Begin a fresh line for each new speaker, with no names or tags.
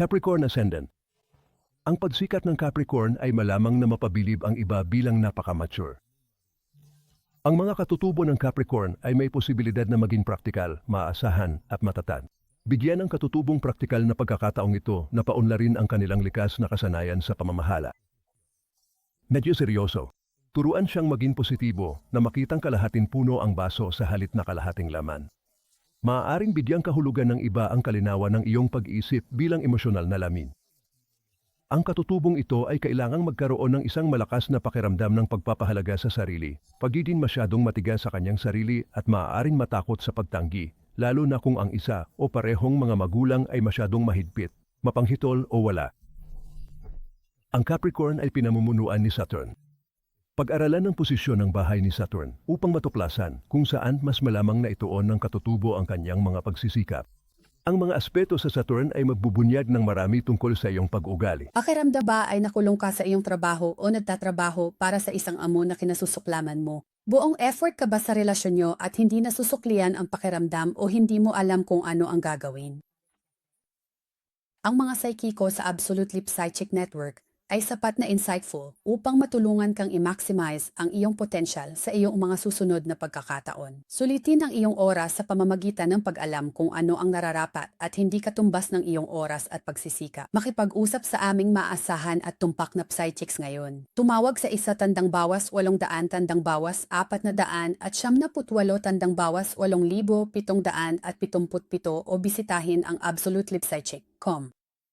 Capricorn Ascendant Ang pagsikat ng Capricorn ay malamang na mapabilib ang iba bilang napaka-mature. Ang mga katutubo ng Capricorn ay may posibilidad na maging praktikal, maaasahan at matatag. Bigyan ng katutubong praktikal na pagkakataong ito na paunlarin ang kanilang likas na kasanayan sa pamamahala. Medyo seryoso. Turuan siyang maging positibo na makitang kalahating puno ang baso sa halit na kalahating laman. Maaaring bigyang kahulugan ng iba ang kalinawan ng iyong pag-iisip bilang emosyonal na lamin. Ang katutubong ito ay kailangang magkaroon ng isang malakas na pakiramdam ng pagpapahalaga sa sarili, pagiging masyadong matigas sa kanyang sarili at maaaring matakot sa pagtanggi, lalo na kung ang isa o parehong mga magulang ay masyadong mahigpit, mapanghitol o wala. Ang Capricorn ay pinamumunuan ni Saturn. Pag-aralan ng posisyon ng bahay ni Saturn upang matuklasan kung saan mas malamang na ituon ng katutubo ang kanyang mga pagsisikap. Ang mga aspeto sa Saturn ay magbubunyag ng marami tungkol sa iyong pag-ugali.
Pakiramdam ba ay nakulong ka sa iyong trabaho o nagtatrabaho para sa isang amo na kinasusuklaman mo? Buong effort ka ba sa relasyon nyo at hindi nasusuklian ang pakiramdam o hindi mo alam kung ano ang gagawin? Ang mga psychico sa Absolute Lip Psychic Network ay sapat na insightful upang matulungan kang i-maximize ang iyong potential sa iyong mga susunod na pagkakataon. Sulitin ang iyong oras sa pamamagitan ng pag-alam kung ano ang nararapat at hindi katumbas ng iyong oras at pagsisika. Makipag-usap sa aming maasahan at tumpak na psychics ngayon. Tumawag sa isa tandang bawas walong daan tandang bawas apat na daan at siyam na putwalo tandang bawas walong libo pitong daan at pitumput pito o bisitahin ang absolutelipsychic.com.